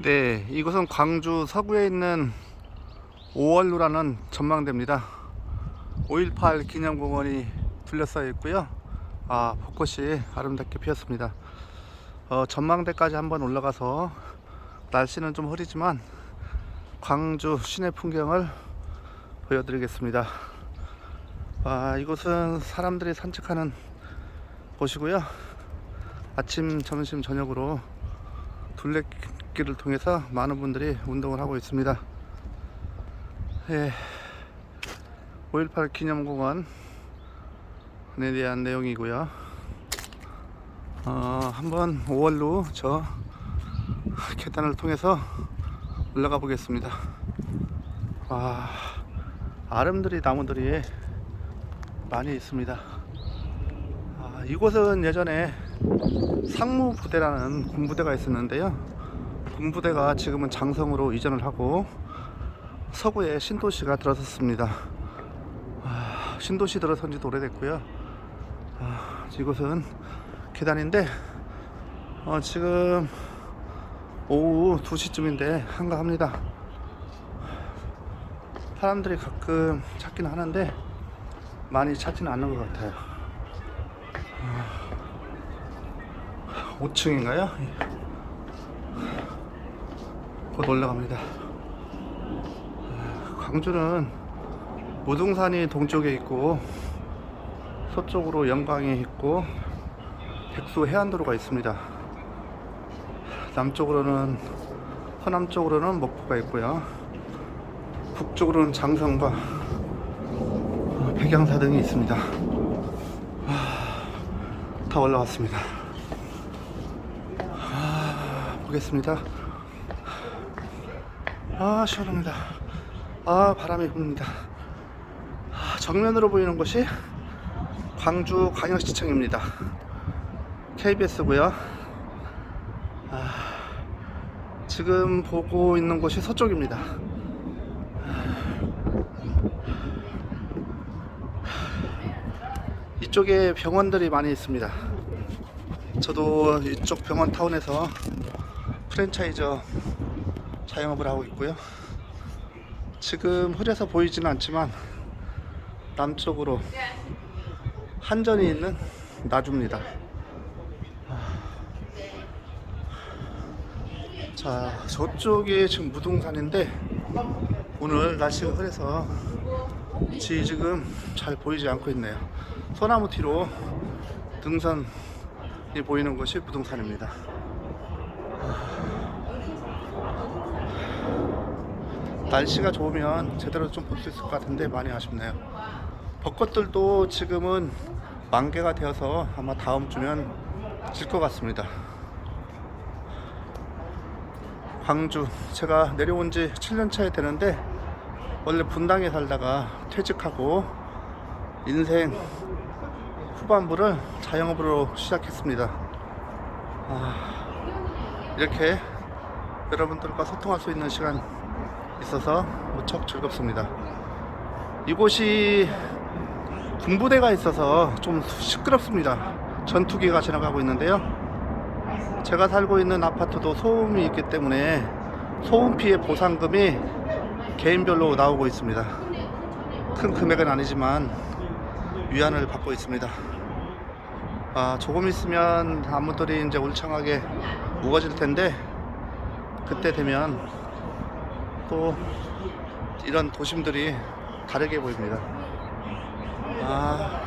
네, 이곳은 광주 서구에 있는 오월루라는 전망대입니다. 5.18 기념공원이 둘러싸여 있고요. 아, 벚꽃이 아름답게 피었습니다. 어, 전망대까지 한번 올라가서 날씨는 좀 흐리지만 광주 시내 풍경을 보여드리겠습니다. 아, 이곳은 사람들이 산책하는 곳이고요. 아침, 점심, 저녁으로 둘레 길을 통해서 많은 분들이 운동을 하고 있습니다. 예, 5.18 기념공원에 대한 내용이고요. 어, 한번 5월로 저 계단을 통해서 올라가 보겠습니다. 와, 아름드리 나무들이 많이 있습니다. 아, 이곳은 예전에 상무부대라는 군부대가 있었는데요. 군부대가 지금은 장성으로 이전을 하고 서구에 신도시가 들어섰습니다. 아, 신도시 들어선 지도 오래됐고요. 아, 이곳은 계단인데 어, 지금 오후 2시쯤인데 한가합니다. 사람들이 가끔 찾긴 하는데 많이 찾지는 않는 것 같아요. 5층인가요? 곧 올라갑니다. 광주는 무등산이 동쪽에 있고 서쪽으로 영광이 있고 백수 해안도로가 있습니다. 남쪽으로는 서남쪽으로는 목포가 있고요. 북쪽으로는 장성과 백양사 등이 있습니다. 다 올라왔습니다. 보겠습니다. 아 시원합니다. 아 바람이 붑니다. 아, 정면으로 보이는 곳이 광주 광역시청입니다. KBS고요. 아, 지금 보고 있는 곳이 서쪽입니다. 이쪽에 병원들이 많이 있습니다. 저도 이쪽 병원 타운에서 프랜차이저 자영업을 하고 있고요. 지금 흐려서 보이지는 않지만 남쪽으로 한전이 있는 나주입니다. 자, 저쪽이 지금 무등산인데 오늘 날씨가 흐려서 지 지금 잘 보이지 않고 있네요. 소나무 뒤로 등산이 보이는 곳이 무등산입니다. 날씨가 좋으면 제대로 좀 볼 수 있을 것 같은데 많이 아쉽네요. 벚꽃들도 지금은 만개가 되어서 아마 다음 주면 질 것 같습니다. 광주 제가 내려온 지 7년 차에 되는데 원래 분당에 살다가 퇴직하고 인생 후반부를 자영업으로 시작했습니다. 아, 이렇게 여러분들과 소통할 수 있는 시간 있어서 무척 즐겁습니다. 이곳이 군부대가 있어서 좀 시끄럽습니다. 전투기가 지나가고 있는데요. 제가 살고 있는 아파트도 소음이 있기 때문에 소음 피해 보상금이 개인별로 나오고 있습니다. 큰 금액은 아니지만 위안을 받고 있습니다. 아, 조금 있으면 나무들이 이제 울창하게 우거질 텐데 그때 되면 또 이런 도심들이 다르게 보입니다. 아,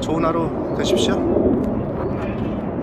좋은 하루 되십시오.